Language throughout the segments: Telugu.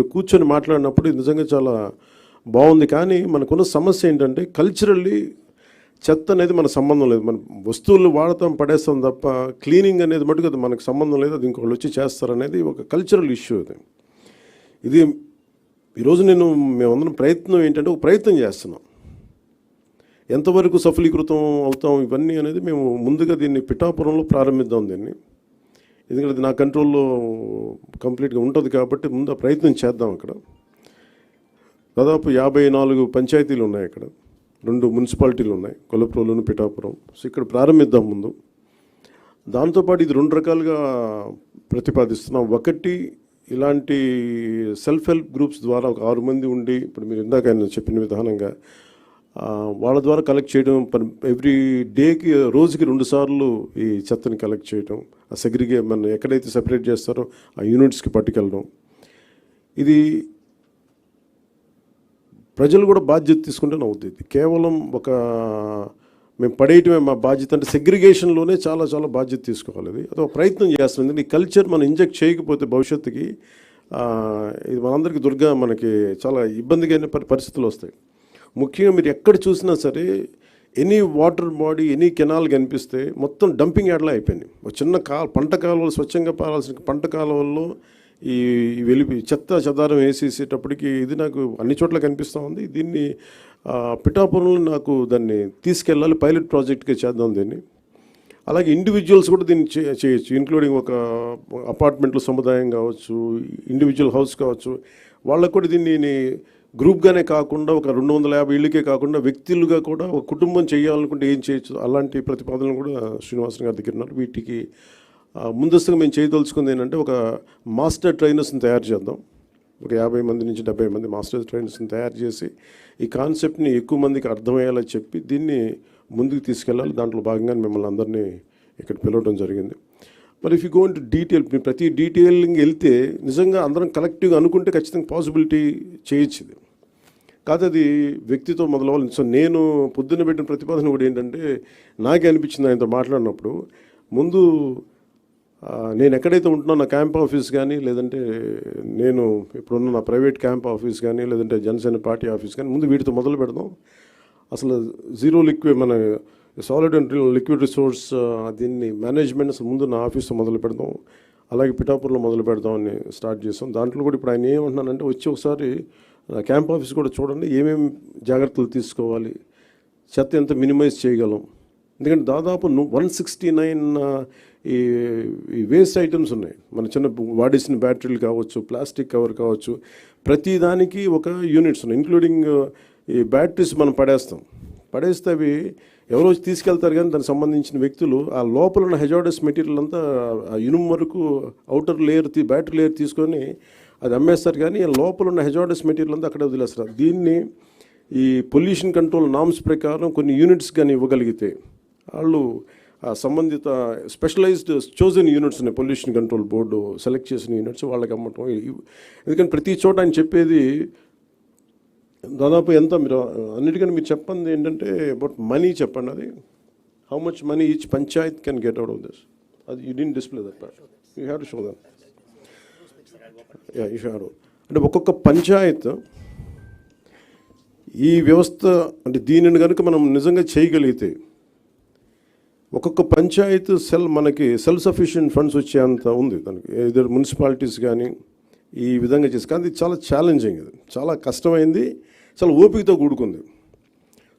ఇది కూర్చొని మాట్లాడినప్పుడు ఇది నిజంగా చాలా బాగుంది. కానీ మనకున్న సమస్య ఏంటంటే కల్చరల్లీ చెత్త అనేది మన సంబంధం లేదు. మన వస్తువులు వాడతాం పడేస్తాం తప్ప క్లీనింగ్ అనేది మటుకు అది మనకు సంబంధం లేదు. అది ఇంకొకళ్ళు వచ్చి చేస్తారనేది ఒక కల్చరల్ ఇష్యూ అది. ఇది ఈరోజు నేను మేమందరం ప్రయత్నం ఏంటంటే ఒక ప్రయత్నం చేస్తున్నాం. ఎంతవరకు సఫలీకృతం అవుతాం ఇవన్నీ అనేది మేము ముందుగా దీన్ని పిఠాపురంలో ప్రారంభిద్దాం దీన్ని. ఎందుకంటే నా కంట్రోల్లో కంప్లీట్గా ఉంటుంది కాబట్టి ముందు ప్రయత్నం చేద్దాం అక్కడ. దాదాపు యాభై నాలుగు పంచాయతీలు ఉన్నాయి అక్కడ. రెండు మున్సిపాలిటీలు ఉన్నాయి. కొలప్రోలును పిఠాపురం. సో ఇక్కడ ప్రారంభిద్దాం ముందు. దాంతోపాటు ఇది రెండు రకాలుగా ప్రతిపాదిస్తున్నాం. ఒకటి ఇలాంటి సెల్ఫ్ హెల్ప్ గ్రూప్స్ ద్వారా ఒక ఆరు మంది ఉండి ఇప్పుడు మీరు ఇందాక ఆయన చెప్పిన విధానంగా వాళ్ళ ద్వారా కలెక్ట్ చేయడం ఎవ్రీ డేకి రోజుకి రెండు సార్లు ఈ చెత్తని కలెక్ట్ చేయడం ఆ సెగ్రిగే మన ఎక్కడైతే సెపరేట్ చేస్తారో ఆ యూనిట్స్కి పట్టుకెళ్ళడం. ఇది ప్రజలు కూడా బాధ్యత తీసుకుంటే అవుతుంది కేవలం ఒక మేము పడేయటమే మా బాధ్యత అంటే సెగ్రిగేషన్లోనే చాలా చాలా బాధ్యత తీసుకోవాలి ఇది. అదొక ప్రయత్నం చేస్తుంది ఈ కల్చర్ మనం ఇంజెక్ట్ చేయకపోతే భవిష్యత్తుకి ఇది మనందరికీ దుర్గా మనకి చాలా ఇబ్బందిగా పరిస్థితులు వస్తాయి. ముఖ్యంగా మీరు ఎక్కడ చూసినా సరే any water body any canal కనిపిస్తే మొత్తం డంపింగ్ యార్డ్లా అయిపోయింది. ఒక చిన్న కాల పంట కాలువలు స్వచ్ఛంగా పారాల్సిన పంట కాలువల్లో ఈ వెలిపి చెత్త చెదారం వేసేసేటప్పటికి ఇది నాకు అన్ని చోట్ల కనిపిస్తూ ఉంది. దీన్ని పిఠాపురంలో నాకు దాన్ని తీసుకెళ్ళాలి పైలట్ ప్రాజెక్ట్గా చేద్దాం దీన్ని. అలాగే ఇండివిజువల్స్ కూడా దీన్ని చేయొచ్చు. ఇంక్లూడింగ్ ఒక అపార్ట్మెంట్లో సముదాయం కావచ్చు ఇండివిజువల్ హౌస్ కావచ్చు. వాళ్ళకు కూడా దీన్ని గ్రూప్గానే కాకుండా ఒక రెండు వందల యాభై ఇళ్ళకే కాకుండా వ్యక్తులుగా కూడా ఒక కుటుంబం చేయాలనుకుంటే ఏం చేయొచ్చు? అలాంటి ప్రతిపాదనలు కూడా శ్రీనివాసన్ గారి దగ్గర ఉన్నారు. వీటికి ముందస్తుగా మేము చేయదలుచుకుంది ఏంటంటే ఒక మాస్టర్ ట్రైనర్స్ని తయారు చేద్దాం. ఒక యాభై మంది నుంచి డెబ్బై మంది మాస్టర్ ట్రైనర్స్ని తయారు చేసి ఈ కాన్సెప్ట్ని ఎక్కువ మందికి అర్థమయ్యేలా చెప్పి దీన్ని ముందుకు తీసుకెళ్ళాలి. దాంట్లో భాగంగా మిమ్మల్ని అందరినీ ఇక్కడ పిలవడం జరిగింది. మరి if you go to detail ప్రతి డీటెయిలింగ్ వెళ్తే నిజంగా అందరం కలెక్టివ్గా అనుకుంటే ఖచ్చితంగా పాసిబిలిటీ చేయొచ్చు ఇది కాదు అది వ్యక్తితో మొదలవ్వాలి. సో నేను పొద్దున్న పెట్టిన ప్రతిపాదన కూడా ఏంటంటే నాకే అనిపించింది ఆయనతో మాట్లాడినప్పుడు ముందు నేను ఎక్కడైతే ఉంటున్నా నా క్యాంప్ ఆఫీస్ కానీ లేదంటే నేను ఇప్పుడున్న నా ప్రైవేట్ క్యాంప్ ఆఫీస్ కానీ లేదంటే జనసేన పార్టీ ఆఫీస్ కానీ ముందు వీటితో మొదలు పెడదాం. అసలు జీరో లిక్విడ్ మన సాలిడ్ అండ్ లిక్విడ్ రిసోర్స్ దీన్ని మేనేజ్మెంట్స్ ముందు నా ఆఫీస్లో మొదలు పెడదాం. అలాగే పిఠాపురంలో మొదలు పెడదామని స్టార్ట్ చేసాం. దాంట్లో కూడా ఇప్పుడు ఆయన ఏమంటున్నానంటే వచ్చి ఒకసారి క్యాంప్ ఆఫీస్ కూడా చూడండి ఏమేమి జాగ్రత్తలు తీసుకోవాలి చెత్త ఎంత మినిమైజ్ చేయగలం. ఎందుకంటే దాదాపు వన్ సిక్స్టీ నైన్ ఈ ఈ వేస్ట్ ఐటమ్స్ ఉన్నాయి. మన చిన్న వాడేసిన బ్యాటరీలు కావచ్చు ప్లాస్టిక్ కవర్ కావచ్చు ప్రతి దానికి ఒక యూనిట్స్ ఉన్నాయి ఇంక్లూడింగ్ ఈ బ్యాటరీస్ మనం పడేస్తాం. పడేస్తే అవి ఎవరో తీసుకెళ్తారు కానీ దానికి సంబంధించిన వ్యక్తులు ఆ లోపల ఉన్న హెజార్డస్ మెటీరియల్ అంతా ఆ ఇనుము వరకు అవుటర్ లేయర్ తీ బ్యాటరీ లేయర్ తీసుకొని అది అమ్మేస్తారు కానీ ఆ లోపల ఉన్న హెజార్డస్ మెటీరియల్ అంతా అక్కడే వదిలేస్తారు. దీన్ని ఈ పొల్యూషన్ కంట్రోల్ నామ్స్ ప్రకారం కొన్ని యూనిట్స్ కానీ ఇవ్వగలిగితే వాళ్ళు ఆ సంబంధిత స్పెషలైజ్డ్ చోజన్ యూనిట్స్ ఉన్నాయి. పొల్యూషన్ కంట్రోల్ బోర్డు సెలెక్ట్ చేసిన యూనిట్స్ వాళ్ళకి అమ్మటం ఎందుకంటే ప్రతి చోట ఆయన చెప్పేది దాదాపు ఎంత మీరు అన్నిటికన్నా మీరు చెప్పండి ఏంటంటే అబౌట్ మనీ చెప్పండి. అది how much money each panchayat can get out of this అది you didn't display that you have to show that yeah you have అంటే ఒక్కొక్క పంచాయత్ ఈ వ్యవస్థ అంటే దీనిని కనుక మనం నిజంగా చేయగలిగితే ఒక్కొక్క పంచాయత్ సెల్ మనకి సెల్ఫ్ సఫిషియెంట్ ఫండ్స్ వచ్చేంత ఉంది. దానికి ఇద్దరు మున్సిపాలిటీస్ కానీ ఈ విధంగా చేసి కానీ ఇది చాలా ఛాలెంజింగ్ ఇది. చాలా కష్టమైంది. చాలా ఓపికతో కూడుకుంది.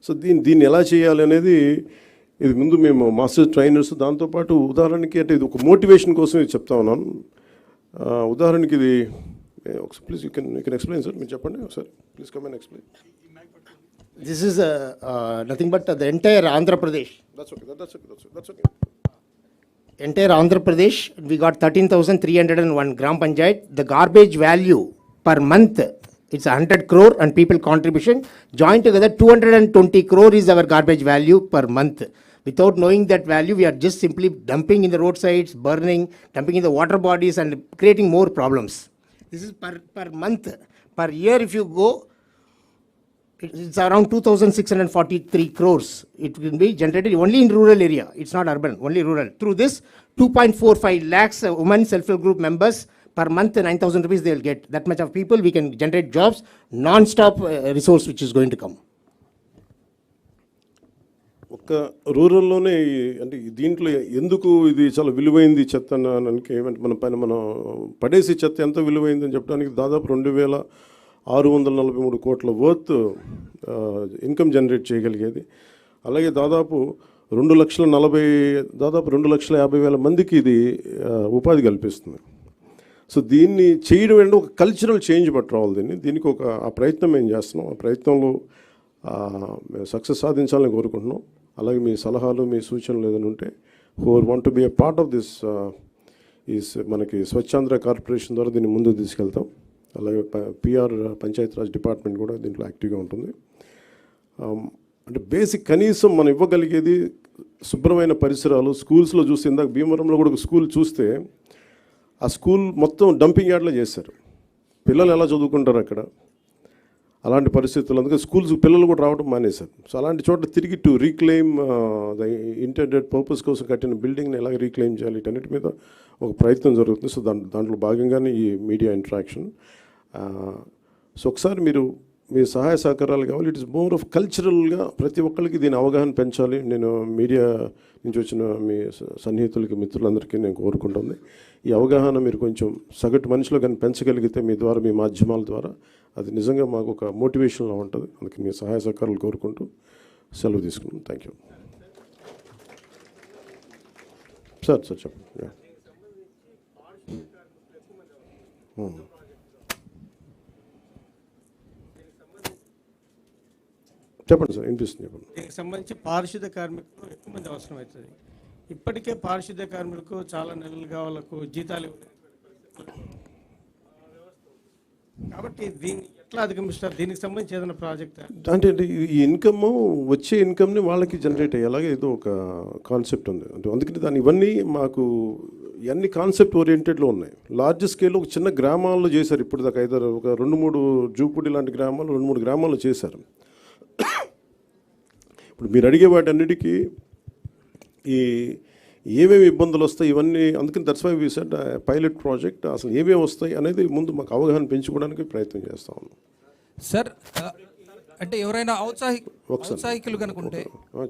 సో దీన్ని దీన్ని ఎలా చేయాలి అనేది ఇది ముందు మేము మాస్టర్ ట్రైనర్స్ దాంతోపాటు ఉదాహరణకి అంటే ఇది ఒక మోటివేషన్ కోసం ఇది చెప్తా ఉన్నాను. ఉదాహరణకి ఇది ఒకసారి please you can you can explain sir మీరు చెప్పండి ఒకసారి. Please come and explain This is uh, uh, nothing but the entire Andhra Pradesh. That's okay that's okay that's that's okay Entire Andhra Pradesh, we got 13,301 gram it's 100 crore and people contribution. Joined together, 220 crore is our garbage value per month. Without knowing that value, we are just simply dumping in the roadsides, burning, dumping in the water bodies and creating more problems. This is per, per month. Per year, if you go, it's around 2,643 crores. It will be generated only in rural area. It's not urban, only rural. Through this, 2.45 lakhs women self-help group members per month 9,000 rupees they will get. That much of people, we can generate jobs, non-stop uh, resource which is going to come. ఒక్క రూరల్లోనే అంటే దీంట్లో ఎందుకు ఇది చాలా విలువైంది చెత్త అనడానికి ఏమంటే మన పైన మనం పడేసి చెత్త ఎంత విలువైంది అని చెప్పడానికి దాదాపు రెండు వేల ఆరు వందల నలభై మూడు కోట్ల వర్త్ ఇన్కమ్ జనరేట్ చేయగలిగేది అలాగే దాదాపు రెండు లక్షల నలభై దాదాపు రెండు లక్షల యాభై వేల మందికి ఇది ఉపాధి కల్పిస్తుంది సో దీన్ని చేయడం అంటే ఒక కల్చరల్ చేంజ్ పట్టుకోవాలి దీన్ని. దీనికి ఒక ఆ ప్రయత్నం మేము చేస్తున్నాం? ఆ ప్రయత్నంలో మేము సక్సెస్ సాధించాలని కోరుకుంటున్నాం. అలాగే మీ సలహాలు మీ సూచనలు ఏదైనా ఉంటే or want to be a part of this ఈ మనకి స్వచ్ఛాంధ్ర కార్పొరేషన్ ద్వారా దీన్ని ముందుకు తీసుకెళ్తాం. అలాగే పిఆర్ పంచాయతీరాజ్ డిపార్ట్మెంట్ కూడా దీంట్లో యాక్టివ్గా ఉంటుంది. అంటే బేసిక్ కనీసం మనం ఇవ్వగలిగేది శుభ్రమైన పరిసరాలు స్కూల్స్లో చూస్తే ఇందాక భీమవరంలో కూడా ఒక స్కూల్ చూస్తే ఆ స్కూల్ మొత్తం డంపింగ్ యార్డ్లో చేశారు. పిల్లలు ఎలా చదువుకుంటారు అక్కడ? అలాంటి పరిస్థితులు అందుకే స్కూల్స్ పిల్లలు కూడా రావడం మానేశారు. సో అలాంటి చోట తిరిగి to reclaim the intended purpose కోసం కట్టిన బిల్డింగ్ని ఎలా రీక్లెయిమ్ చేయాలి వీటన్నిటి మీద ఒక ప్రయత్నం జరుగుతుంది. సో దాంట్లో దాంట్లో భాగంగానే ఈ మీడియా ఇంటరాక్షన్ సో ఒకసారి మీరు మీ సహాయ సహకారాలు కావాలి. ఇట్ ఇస్ మోర్ ఆఫ్ కల్చరల్గా ప్రతి ఒక్కరికి దీని అవగాహన పెంచాలి. నేను మీడియా నుంచి వచ్చిన మీ స- సన్నిహితులకి మిత్రులందరికీ నేను కోరుకుంటుంది. ఈ అవగాహన మీరు కొంచెం సగటు మనిషిలో కానీ పెంచగలిగితే మీ ద్వారా మీ మాధ్యమాల ద్వారా అది నిజంగా మాకు ఒక మోటివేషన్లా ఉంటుంది. అందుకే మీ సహాయ సహకారాలు కోరుకుంటూ సెలవు తీసుకున్నాం. థ్యాంక్ యూ సార్ సార్ చెప్పండి. Hmm. చెప్పండి సార్ వినిపిస్తుంది చెప్పండి. దీనికి సంబంధించి పారిశుద్ధ కార్మికులు ఎక్కువ మంది అవసరం అవుతుంది ఇప్పటికే పారిశుద్ధ కార్మికులకు చాలా నెలలుగా వాళ్ళకు జీతాలు. కాబట్టి దీన్ని ఎట్లా అధిగమిస్తారు? దీనికి సంబంధించి ఏదైనా ప్రాజెక్ట్ అంటే అంటే ఈ ఇన్కమ్ వచ్చే ఇన్కమ్ని వాళ్ళకి జనరేట్ అయ్యేలాగా ఏదో ఒక కాన్సెప్ట్ ఉంది. అంటే అందుకని దాని ఇవన్నీ మాకు ఇవన్నీ కాన్సెప్ట్ ఓరియంటెడ్లో ఉన్నాయి. లార్జ్ స్కేల్లో ఒక చిన్న గ్రామాల్లో చేశారు. ఇప్పుడు దాకా ఐదారు ఒక రెండు మూడు జూపుడి లాంటి గ్రామాలు రెండు మూడు గ్రామాల్లో చేశారు. ఇప్పుడు మీరు అడిగే వాటన్నిటికీ ఈ ఏమేమి ఇబ్బందులు వస్తాయి ఇవన్నీ అందుకని దట్స్ వై పైలట్ ప్రాజెక్ట్ అసలు ఏమేమి వస్తాయి అనేది ముందు మాకు అవగాహన పెంచుకోవడానికి ప్రయత్నం చేస్తా ఉన్నాం. సార్ ఆ, అంటే ఎవరైనా ఔత్సాహి ఒకసారి. ఔత్సాహికులు కనుకుంటే. ఆ,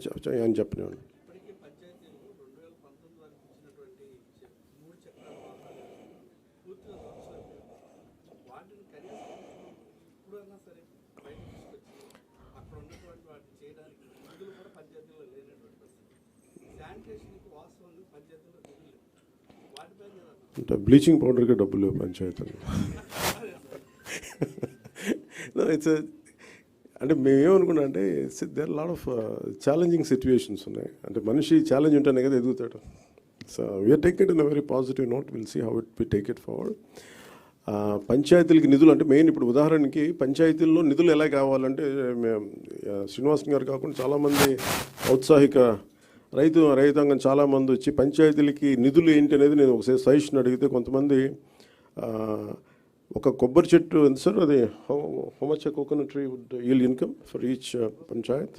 అంటే బ్లీచింగ్ పౌడర్కి డబ్బులు లేవు ఇట్స్ అంటే మేమేమనుకున్నా అంటే there lot of challenging situations ఉన్నాయి. అంటే మనిషి ఛాలెంజ్ ఉంటేనే కదా ఎదుగుతాడు. So we are take it in a very positive note will see how it we take it forward పంచాయతీలకి నిధులు అంటే మెయిన్ ఇప్పుడు ఉదాహరణకి పంచాయతీల్లో నిధులు ఎలా కావాలంటే మేము uh, శ్రీనివాసన్ గారు కాకుండా చాలామంది ఔత్సాహిక రైతు రైతాంగం చాలామంది వచ్చి పంచాయతీలకి నిధులు ఏంటి అనేది నేను ఒకసారి సజెషన్ అడిగితే కొంతమంది ఆ, ఒక కొబ్బరి చెట్టు ఎంత సార్ అది how much coconut tree would yield income for each panchayat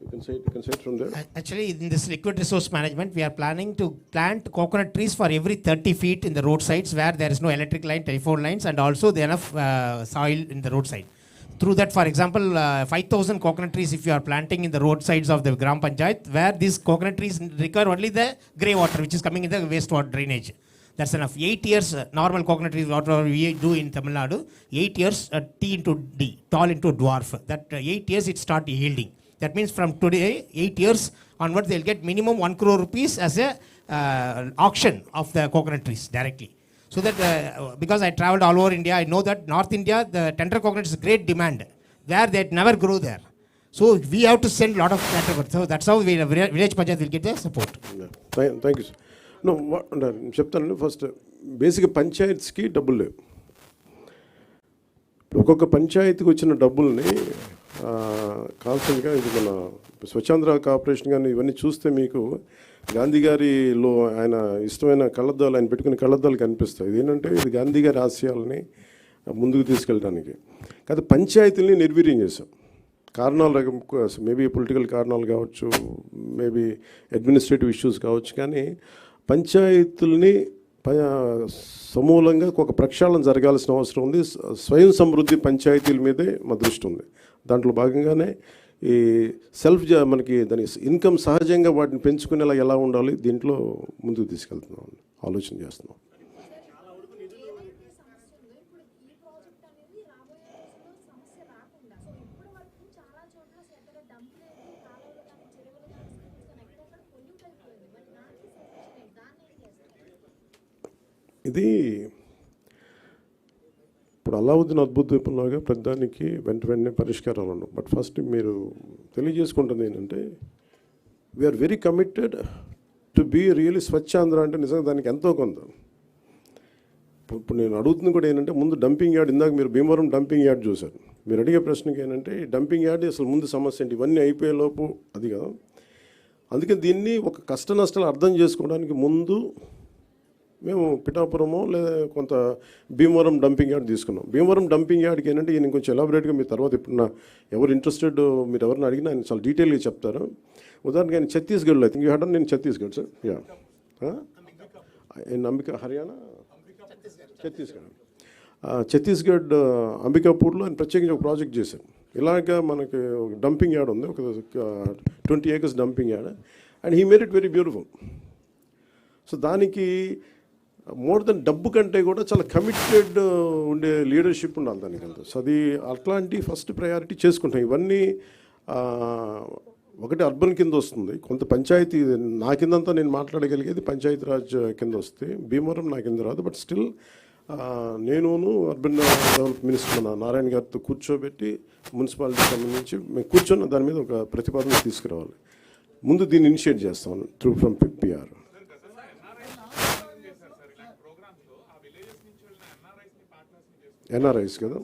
you can say you can say from there Actually, in this liquid resource management, we are planning to plant coconut trees for every 30 feet in the roadsides where there is no electric line, telephone lines, and also the enough uh, soil in the roadside. Through that, for example, uh, 5,000 coconut trees if you are planting in the roadsides of the Gram Panchayat, where these coconut trees require only the grey water which is coming in the wastewater drainage. That's enough. Eight years, uh, normal coconut trees, whatever we do in Tamil Nadu, eight years, uh, T into D, tall into dwarf. That uh, eight years it start yielding. That means from today, eight years onwards, they'll get minimum one crore rupees as a uh, auction of the coconut trees directly. So that because I travel all over India I know that North India the tender coconut is great demand where are that never grow there so we have to send lot of tender so that's how village panchayat will get the support thank you sir చెప్తానండి. ఫస్ట్ బేసిక్ పంచాయత్స్కి డబ్బులు లేవు. ఒక్కొక్క పంచాయతీకి వచ్చిన డబ్బుల్ని కాన్స్టెంట్గా ఇది మన స్వచ్ఛంద్ర కార్పొరేషన్ కానీ ఇవన్నీ చూస్తే మీకు గాంధీ గారిలో ఆయన ఇష్టమైన కళ్ళద్దాలు ఆయన పెట్టుకునే కళ్ళద్దాలు కనిపిస్తాయి. ఇదేంటంటే ఏంటంటే ఇది గాంధీ గారి ఆశయాలని ముందుకు తీసుకెళ్ళడానికి కాదు పంచాయతీల్ని నిర్వీర్యం చేశాం. కారణాలు మేబీ పొలిటికల్ కారణాలు కావచ్చు మేబీ అడ్మినిస్ట్రేటివ్ ఇష్యూస్ కావచ్చు కానీ పంచాయతీల్ని ప- సమూలంగా ఒక ప్రక్షాళన జరగాల్సిన అవసరం ఉంది. స్వయం సమృద్ధి పంచాయతీల మీదే మా దృష్టి ఉంది. దాంట్లో భాగంగానే ఈ సెల్ఫ్ జ మనకి దాని ఇన్కమ్ సహజంగా వాటిని పెంచుకునేలా ఎలా ఉండాలి దీంట్లో ముందుకు తీసుకెళ్తున్నాం ఆలోచన చేస్తున్నాం. ఇది ఇప్పుడు అలావుద్దీన్ అద్భుత దీపంలాగా ప్రతిదానికి వెంట వెంటనే పరిష్కారాలు ఉండవు బట్ ఫస్ట్ మీరు తెలియజేసుకుంటుంది ఏంటంటే we are very committed to be really Swachhandhra అంటే నిజంగా దానికి ఎంతో కొంత. ఇప్పుడు ఇప్పుడు నేను అడుగుతుంది కూడా ఏంటంటే ముందు డంపింగ్ యార్డ్ ఇందాక మీరు భీమవరం డంపింగ్ యార్డ్ చూశారు. మీరు అడిగే ప్రశ్నకి ఏంటంటే ఈ డంపింగ్ యార్డ్ అసలు ముందు సమస్య ఏంటి? ఇవన్నీ అయిపోయేలోపు అది కదా. అందుకే దీన్ని ఒక కష్ట నష్టాలు అర్థం చేసుకోవడానికి ముందు మేము పిఠాపురము లేదా కొంత భీమవరం డంపింగ్ యార్డ్ తీసుకున్నాం. భీమవరం డంపింగ్ యార్డ్కి ఏంటంటే ఈయన కొంచెం ఎలాబరేట్గా మీ తర్వాత ఇప్పుడు నా ఎవరు ఇంట్రెస్టెడ్ మీరు ఎవరిని అడిగినా ఆయన చాలా డీటెయిల్గా చెప్తారు. ఉదాహరణకి ఆయన ఛత్తీస్గఢ్లో థింక్ యూ హడన్ నేను ఛత్తీస్గఢ్ సార్. యా. అంబికా హర్యానా? ఛత్తీస్గఢ్. ఛత్తీస్గఢ్ అంబికాపూర్లో ఆయన ప్రత్యేకించి ఒక ప్రాజెక్ట్ చేశారు. ఇలాగ మనకి ఒక డంపింగ్ యార్డ్ ఉంది. ఒక twenty acres dumping yard. And he made it very beautiful. So దానికి మోర్ దెన్ డబ్బు కంటే కూడా చాలా కమిటెడ్ ఉండే లీడర్షిప్ ఉండాలి దానికి సో అది అట్లాంటి ఫస్ట్ ప్రయారిటీ చేసుకుంటాం. ఇవన్నీ ఒకటి అర్బన్ కింద వస్తుంది. కొంత పంచాయతీ నా కిందంతా నేను మాట్లాడగలిగేది పంచాయతీరాజ్ కింద వస్తే భీమవరం నా కింద రాదు. బట్ స్టిల్ నేనును అర్బన్ డెవలప్ మినిస్టర్ మన నారాయణ గారితో కూర్చోబెట్టి మున్సిపాలిటీ సంబంధించి మేము కూర్చొని దాని మీద ఒక ప్రతిపాదన తీసుకురావాలి. ముందు దీన్ని ఇనిషియేట్ చేస్తాం త్రూ ఫ్రమ్ పిఆర్ ఎన్ఆర్ఐస్ కదా?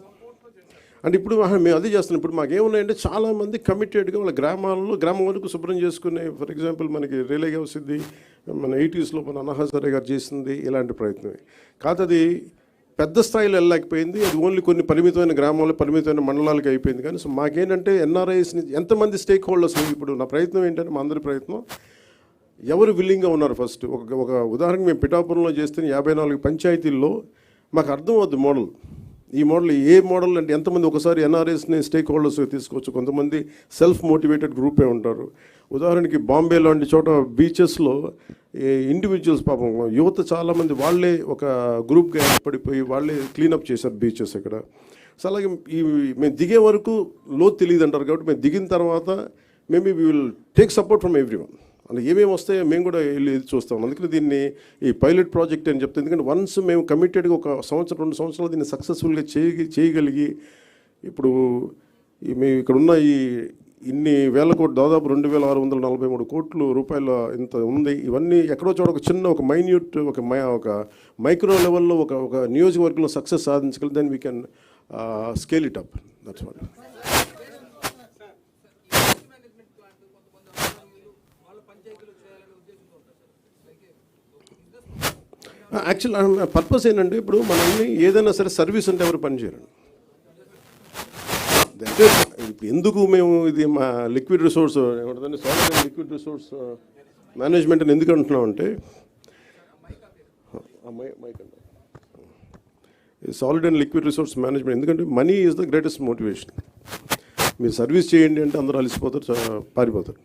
అంటే ఇప్పుడు మేము అదే చేస్తున్నాం. ఇప్పుడు మాకేమున్నాయంటే చాలామంది కమిటెడ్గా వాళ్ళ గ్రామాల్లో గ్రామం వరకు శుభ్రం చేసుకునే ఫర్ ఎగ్జాంపుల్ మనకి రిలే వస్తుంది మన ఎయిటీస్లో మన అన్నహాసరే గారు చేసింది ఇలాంటి ప్రయత్నమే. కాదు అది పెద్ద స్థాయిలో వెళ్ళలేకపోయింది. అది ఓన్లీ కొన్ని పరిమితమైన గ్రామాలు పరిమితమైన మండలాలకు అయిపోయింది. కానీ సో మాకేంటంటే ఎన్ఆర్ఐస్ని ఎంతమంది స్టేక్ హోల్డర్స్ ఇప్పుడు నా ప్రయత్నం ఏంటంటే మా అందరి ప్రయత్నం ఎవరు విల్లింగ్గా ఉన్నారు ఫస్ట్ ఒక ఒక ఉదాహరణకు మేము పిఠాపురంలో చేస్తే యాభై నాలుగు పంచాయతీల్లో మాకు అర్థం అవుద్ది మోడల్. ఈ మోడల్ ఏ మోడల్ అంటే ఎంతమంది ఒకసారి ఎన్ఆర్ఎస్ని స్టేక్ హోల్డర్స్ తీసుకోవచ్చు కొంతమంది సెల్ఫ్ మోటివేటెడ్ గ్రూపే ఉంటారు. ఉదాహరణకి బాంబే లాంటి చోట బీచెస్లో ఇండివిజువల్స్ పాపం యువత చాలామంది వాళ్ళే ఒక గ్రూప్గా ఏర్పడిపోయి వాళ్ళే క్లీనప్ చేశారు బీచెస్ ఇక్కడ. సో అలాగే ఈ మేము దిగే వరకు లో తెలియదు అంటారు కాబట్టి మేము దిగిన తర్వాత maybe we will take support from everyone అందులో ఏమేమి వస్తాయో మేము కూడా వెళ్ళి చూస్తాం. అందుకని దీన్ని ఈ పైలట్ ప్రాజెక్ట్ అని చెప్తే. ఎందుకంటే వన్స్ మేము కమిటెడ్గా ఒక సంవత్సరం రెండు సంవత్సరాలు దీన్ని సక్సెస్ఫుల్గా చేయ చేయగలిగి ఇప్పుడు మేము ఇక్కడ ఉన్న ఈ ఇన్ని వేల కోట్లు దాదాపు రెండు వేల ఆరు వందల నలభై మూడు కోట్లు రూపాయల ఇంత ఉంది. ఇవన్నీ ఎక్కడో చోట ఒక చిన్న ఒక మైన్యూట్ ఒక మై ఒక మైక్రో లెవెల్లో ఒక ఒక నియోజకవర్గంలో success సాధించగలి then we can scale it up that's what actual purpose ఏంటంటే ఇప్పుడు మనల్ని ఏదైనా సరే సర్వీస్ అంటే ఎవరు పనిచేయరండి అంటే ఇప్పుడు ఎందుకు మేము ఇది మా liquid resource ఏమంటుందండి solid and liquid resource management అని ఎందుకు అంటున్నాం అంటే solid and. Liquid resource management ఎందుకంటే money is the greatest motivation మీరు సర్వీస్ చేయండి అంటే అందరూ అలిసిపోతారు పారిపోతారు.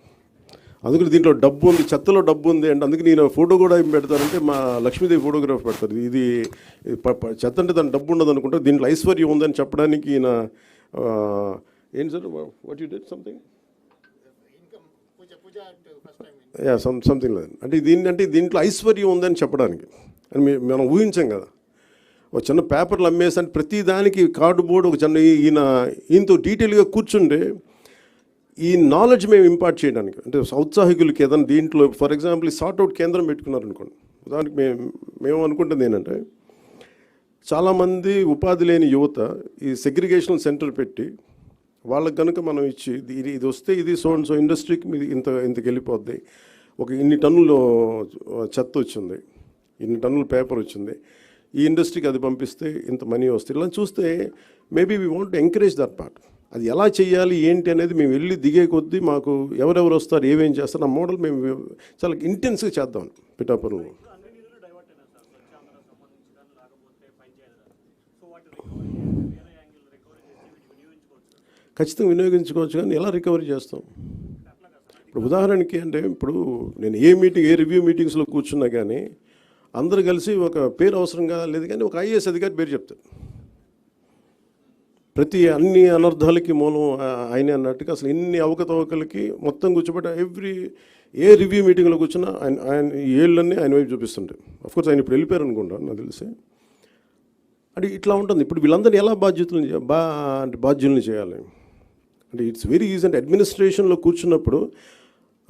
అందుకని దీంట్లో డబ్బు ఉంది చెత్తలో డబ్బు ఉంది అంటే అందుకే నేను ఫోటో కూడా ఏం పెడతానంటే మా లక్ష్మీదేవి ఫోటోగ్రాఫ్ పెడతారు. ఇది చెత్త అంటే దాని డబ్బు ఉండదు అనుకుంటే దీంట్లో ఐశ్వర్యం ఉందని చెప్పడానికి ఈయన ఏంటి sir? What you did something yeah some something లేదు అంటే దీన్ని అంటే దీంట్లో ఐశ్వర్యం ఉందని చెప్పడానికి. అని మనం ఊహించాం కదా. ఒక చిన్న పేపర్లు అమ్మేసి అంటే ప్రతి దానికి కార్డు బోర్డు ఒక చిన్న ఈయన ఈయనతో డీటెయిల్గా కూర్చుంటే ఈ నాలెడ్జ్ మేము ఇంపార్ట్ చేయడానికి అంటే ఔత్సాహికులకి ఏదైనా దీంట్లో ఫర్ ఎగ్జాంపుల్ ఈ సార్ట్అవుట్ కేంద్రం పెట్టుకున్నారు అనుకోండి దానికి మేము మేము అనుకుంటుంది ఏంటంటే చాలామంది ఉపాధి లేని యువత ఈ సెగ్రిగేషన్ సెంటర్ పెట్టి వాళ్ళకి కనుక మనం ఇచ్చి ఇది ఇది వస్తే ఇది సో అండ్ సో ఇండస్ట్రీకి మీది ఇంత ఇంతకు వెళ్ళిపోద్ది. ఒక ఇన్ని టన్నులు చెత్త వచ్చింది ఇన్ని టన్నుల పేపర్ వచ్చింది ఈ ఇండస్ట్రీకి అది పంపిస్తే ఇంత మనీ వస్తుంది ఇలా చూస్తే maybe we want encourage that part అది ఎలా చేయాలి ఏంటి అనేది మేము వెళ్ళి దిగే కొద్దీ మాకు ఎవరెవరు వస్తారు ఏమేం చేస్తారు ఆ మోడల్ మేము చాలా ఇంటెన్స్గా చేద్దాం పిఠాపురంలో. ఖచ్చితంగా వినియోగించుకోవచ్చు కానీ ఎలా రికవరీ చేస్తాం? ఇప్పుడు ఉదాహరణకి అంటే ఇప్పుడు నేను ఏ మీటింగ్ ఏ రివ్యూ మీటింగ్స్లో కూర్చున్నా కానీ అందరు కలిసి ఒక పేరు అవసరంగా లేదు కానీ ఒక ఐఏఎస్ అధికారి పేరు చెప్తారు. ప్రతి అన్ని అనర్థాలకి మూలం ఆయనే అన్నట్టుగా అసలు ఇన్ని అవకతవకలకి మొత్తం కూర్చోబెట్టి ఎవ్రీ ఏ రివ్యూ మీటింగ్లో కూర్చున్నా ఆయన ఆయన ఏళ్ళన్నీ ఆయన వైపు చూపిస్తుంటాయి అఫ్కోర్స్ ఆయన ఇప్పుడు వెళ్ళిపోయారు అనుకుంటాను నాకు తెలిసి. అంటే ఇట్లా ఉంటుంది. ఇప్పుడు వీళ్ళందరినీ ఎలా బాధ్యతలు బా అంటే బాధ్యతలు చేయాలి? అంటే ఇట్స్ వెరీ ఈజీ అంటే అడ్మినిస్ట్రేషన్లో కూర్చున్నప్పుడు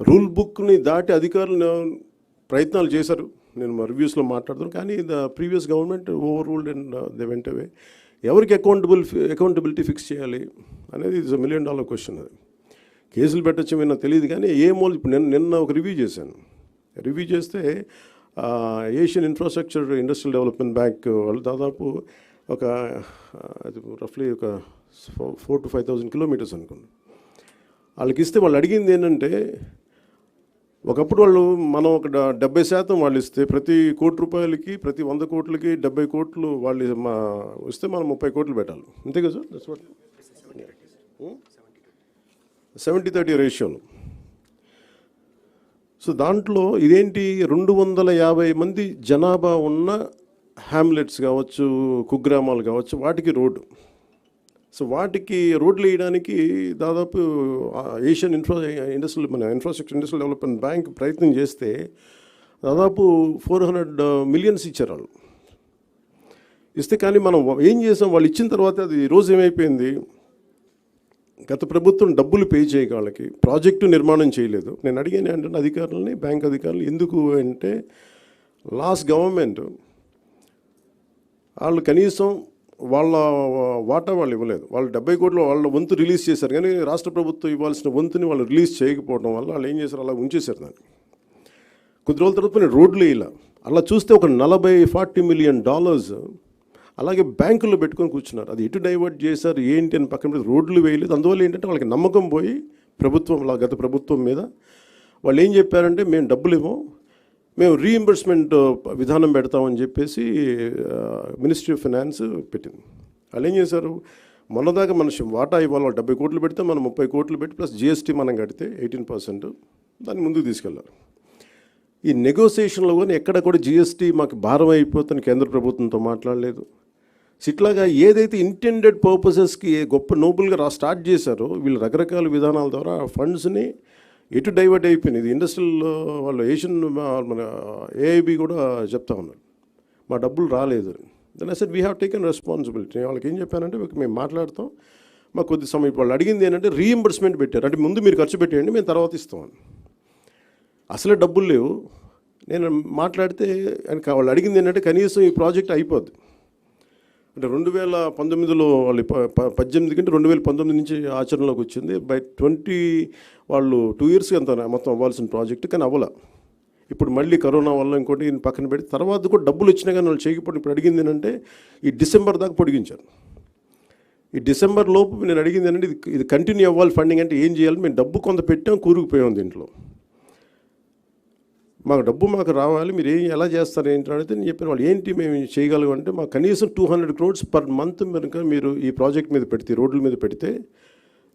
రూల్ బుక్ని దాటి అధికారులు ప్రయత్నాలు చేశారు. నేను మా రివ్యూస్లో మాట్లాడుతున్నాను కానీ the previous government overruled and they went away ఎవరికి అకౌంటబుల్ అకౌంటబిలిటీ ఫిక్స్ చేయాలి అనేది ఇట్స్ మిలియన్ డాలర్ క్వశ్చన్ అది. కేసులు పెట్టచ్చు నాకు తెలియదు కానీ ఏ మూల ఇప్పుడు నిన్న నిన్న ఒక రివ్యూ చేశాను. రివ్యూ చేస్తే Asian infrastructure industrial development bank వాళ్ళు దాదాపు ఒక రఫ్లీ ఒక four to five thousand kilometres అనుకోండి వాళ్ళకి ఇస్తే వాళ్ళు అడిగింది ఏంటంటే ఒకప్పుడు వాళ్ళు మనం ఒక డెబ్బై శాతం వాళ్ళు ఇస్తే ప్రతి కోటి రూపాయలకి ప్రతి వంద కోట్లకి డెబ్బై కోట్లు వాళ్ళు మా ఇస్తే మనం ముప్పై కోట్లు పెట్టాలి. అంతే కదా సార్? సెవెంటీ థర్టీ రేషియోలు సో దాంట్లో ఇదేంటి? రెండు వందల యాభై మంది జనాభా ఉన్న హ్యామ్లెట్స్ కావచ్చు కుగ్రామాలు కావచ్చు వాటికి రోడ్డు. సో వాటికి రోడ్లు వేయడానికి దాదాపు ఏషియన్ ఇన్ఫ్రా ఇండస్ట్రియల్ మన ఇన్ఫ్రాస్ట్రక్చర్ ఇండస్ట్రియల్ డెవలప్మెంట్ బ్యాంక్ ప్రయత్నం చేస్తే దాదాపు ఫోర్ హండ్రెడ్ మిలియన్స్ ఇచ్చారు వాళ్ళు. ఇస్తే కానీ మనం ఏం చేసాం? వాళ్ళు ఇచ్చిన తర్వాత అది రోజు ఏమైపోయింది? గత ప్రభుత్వం డబ్బులు పే చేయక వాళ్ళకి ప్రాజెక్టు నిర్మాణం చేయలేదు. నేను అడిగాను ఏంటంటే అధికారులని బ్యాంక్ అధికారులు ఎందుకు అంటే లాస్ట్ గవర్నమెంట్ వాళ్ళు కనీసం వాళ్ళ వాటా వాళ్ళు ఇవ్వలేదు. వాళ్ళు డెబ్బై కోట్లు వాళ్ళ వంతు రిలీజ్ చేశారు. కానీ రాష్ట్ర ప్రభుత్వం ఇవ్వాల్సిన వంతుని వాళ్ళు రిలీజ్ చేయకపోవడం వల్ల వాళ్ళు ఏం చేశారు? అలా ఉంచేశారు దాన్ని. కొద్ది రోజుల తర్వాత నేను రోడ్లు వేయాల. అలా చూస్తే ఒక నలభై ఫార్టీ మిలియన్ డాలర్స్ అలాగే బ్యాంకుల్లో పెట్టుకొని కూర్చున్నారు. అది ఎటు డైవర్ట్ చేశారు? ఏంటి అని పక్కన పెడితే రోడ్లు వేయలేదు. అందువల్ల ఏంటంటే వాళ్ళకి నమ్మకం పోయి ప్రభుత్వం గత ప్రభుత్వం మీద వాళ్ళు ఏం చెప్పారంటే మేము డబ్బులు ఇవ్వం మేము రీఎంబర్స్మెంట్ విధానం పెడతామని చెప్పేసి మినిస్ట్రీ ఆఫ్ ఫైనాన్స్ పెట్టింది. వాళ్ళు ఏం చేశారు? మొన్నదాకా మన వాటా ఇవ్వాలి? డెబ్బై కోట్లు పెడితే మనం ముప్పై కోట్లు పెట్టి ప్లస్ జిఎస్టీ మనం కడితే ఎయిటీన్ పర్సెంట్ దాన్ని ముందుకు తీసుకెళ్ళారు. ఈ నెగోసియేషన్లో కానీ ఎక్కడ కూడా జిఎస్టీ మాకు భారం అయిపోతుంది కేంద్ర ప్రభుత్వంతో మాట్లాడలేదు. సిట్లాగా ఇట్లాగా ఏదైతే ఇంటెండెడ్ పర్పసెస్కి గొప్ప నోబుల్గా స్టార్ట్ చేశారో వీళ్ళు రకరకాల విధానాల ద్వారా ఫండ్స్ని ఎటు డైవర్ట్ అయిపోయింది. ఇది ఇండస్ట్రియల్ వాళ్ళు ఏషియన్ మన ఏఐబి కూడా చెప్తా ఉన్నారు. మా డబ్బులు రాలేదు then asset we have taken responsibility నేను వాళ్ళకి ఏం చెప్పానంటే మేము మాట్లాడతాం. మాకు కొద్ది సమయం వాళ్ళు అడిగింది ఏంటంటే రీఎంబర్స్మెంట్ పెట్టారు. అంటే ముందు మీరు ఖర్చు పెట్టేయండి మేము తర్వాత ఇస్తామని అసలే డబ్బులు లేవు. నేను మాట్లాడితే వాళ్ళు అడిగింది ఏంటంటే కనీసం ఈ ప్రాజెక్ట్ అయిపోద్ది. అంటే రెండు వేల పంతొమ్మిదిలో వాళ్ళు ప- పద్దెనిమిది కంటే రెండు వేల పంతొమ్మిది నుంచి ఆచరణలోకి వచ్చింది. బై ట్వంటీ వాళ్ళు టూ ఇయర్స్ అంత మొత్తం అవ్వాల్సిన ప్రాజెక్ట్ కానీ అవ్వాల. ఇప్పుడు మళ్ళీ కరోనా వల్ల ఇంకోటి పక్కన పెట్టి తర్వాత కూడా డబ్బులు వచ్చినా కానీ వాళ్ళు చేయకపోవడం ఇప్పుడు అడిగింది ఏంటంటే ఈ డిసెంబర్ దాకా పొడిగించారు. ఈ డిసెంబర్ లోపు నేను అడిగింది ఏంటంటే ఇది ఇది కంటిన్యూ అవ్వాలి ఫండింగ్ అంటే ఏం చేయాలి? మేము డబ్బు కొంత పెట్టాం కూరుకుపోయాం దీంట్లో. మాకు డబ్బు మాకు రావాలి మీరు ఏం ఎలా చేస్తారు ఏంటి అడిగితే నేను చెప్పిన వాళ్ళు ఏంటి మేము చేయగలం అంటే మాకు కనీసం two hundred crores per month కనుక మీరు ఈ ప్రాజెక్ట్ మీద పెడితే రోడ్ల మీద పెడితే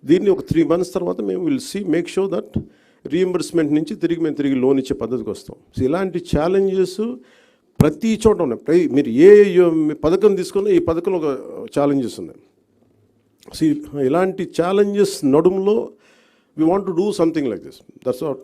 దీన్ని ఒక త్రీ మంత్స్ తర్వాత మేము will see make sure that reimbursement నుంచి తిరిగి మేము తిరిగి లోన్ ఇచ్చే పద్ధతికి వస్తాం. సో ఇలాంటి ఛాలెంజెస్ ప్రతి చోట ఉన్నాయి. మీరు ఏ పథకం తీసుకున్నా ఈ పథకంలో ఒక ఛాలెంజెస్ ఉన్నాయి. సో ఇలాంటి challenges నడుములో we want to do something like this that's what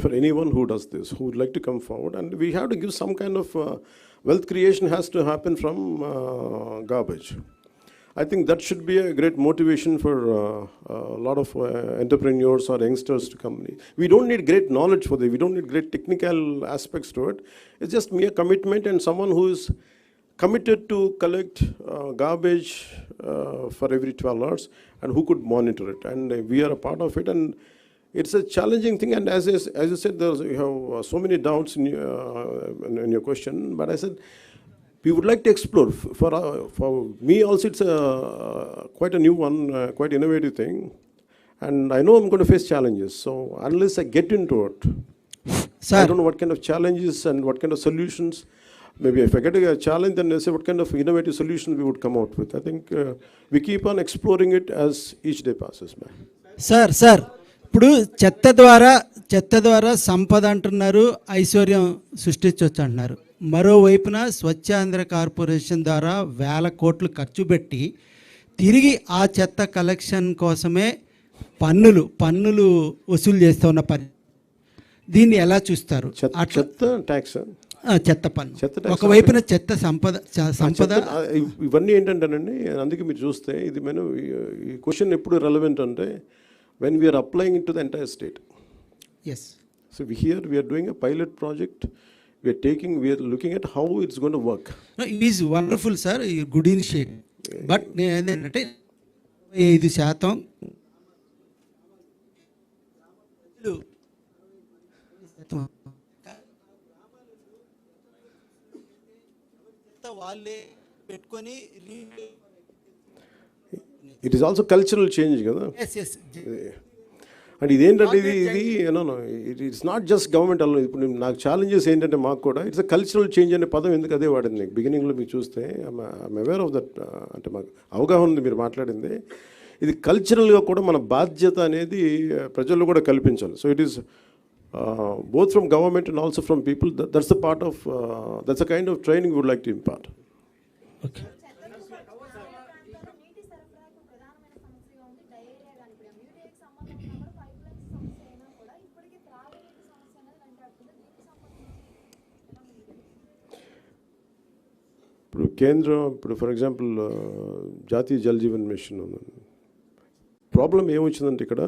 for anyone who does this, who would like to come forward, and we have to give some kind of uh, wealth creation has to happen from uh, garbage. I think that should be a great motivation for uh, a lot of uh, entrepreneurs or youngsters to come. We don't need great knowledge for this. We don't need great technical aspects to it. It's just mere commitment and someone who is committed to collect uh, garbage uh, for every 12 hours and who could monitor it. And we are a part of it. And it's a challenging thing. And as, as, as you said, there's, you have uh, so many doubts in, uh, in, in your question. But I said, we would like to explore. For, uh, for me also, it's a, uh, quite a new one, uh, quite innovative thing. And I know I'm going to face challenges. So unless I get into it, Sir. I don't know what kind of challenges and what kind of solutions. Maybe if I get a challenge, then I say what kind of innovative solutions we would come out with. I think uh, we keep on exploring it as each day passes by. Sir, sir. ఇప్పుడు చెత్త ద్వారా చెత్త ద్వారా సంపద అంటున్నారు ఐశ్వర్యం సృష్టించవచ్చు అంటున్నారు మరోవైపున స్వచ్ఛాంధ్ర కార్పొరేషన్ ద్వారా వేల కోట్లు ఖర్చు పెట్టి తిరిగి ఆ చెత్త కలెక్షన్ కోసమే పన్నులు పన్నులు వసూలు చేస్తున్న పని దీన్ని ఎలా చూస్తారు? చెత్త ట్యాక్స్. చెత్త పన్ను. చెత్త ఒకవైపున చెత్త సంపద సంపద. ఇవన్నీ ఏంటంటేనండి అందుకే మీరు చూస్తే ఇది మనం ఈ క్వశ్చన్ ఎప్పుడు రెలవెంట్ అంటే when we are applying to the entire state as so here we are doing a pilot project we are taking we are looking at how it's gonna work it is wonderful sir good initiative but నేను ఏంటంటే ఐదు శాతం. వాళ్ళే పెట్టుకొని it is also cultural change కదా. అండ్ ఇదేంటంటే ఇది ఇది no it it's not just government అలా ఇప్పుడు నాకు ఛాలెంజెస్ ఏంటంటే మాకు కూడా ఇట్స్ అ కల్చరల్ చేంజ్ అనే పదం ఎందుకు అదే వాడింది బిగినింగ్లో మీరు చూస్తే ఐమ్ అవేర్ ఆఫ్ దట్ అంటే మాకు అవగాహన ఉంది మీరు మాట్లాడింది. ఇది కల్చరల్గా కూడా మన బాధ్యత అనేది uh, ప్రజల్లో కూడా కల్పించాలి. So it is both from government and also from people that's the part of that's a kind of training would like to impart okay ప్రాంతాల్లో నీటి సరఫరాకు ప్రధానమైన సమస్యగా ఉంది డయేరియా కానీ ఇప్పుడు ఎంయూడీఏకి సంబంధం ఉన్నా కూడా పైప్ లైన్స్ సమస్య అయినా కూడా ఇప్పటికీ త్రాగునీటి సమస్య అనేది వెంటాడుతుంది దీనికి సంబంధించి ఎలా ఉంది ఇప్పుడు కేంద్రం ఇప్పుడు ఫర్ ఎగ్జాంపుల్ జాతీయ జల్ జీవన్ మిషన్ ఉంది ప్రాబ్లం ఏమొచ్చిందంటే ఇక్కడ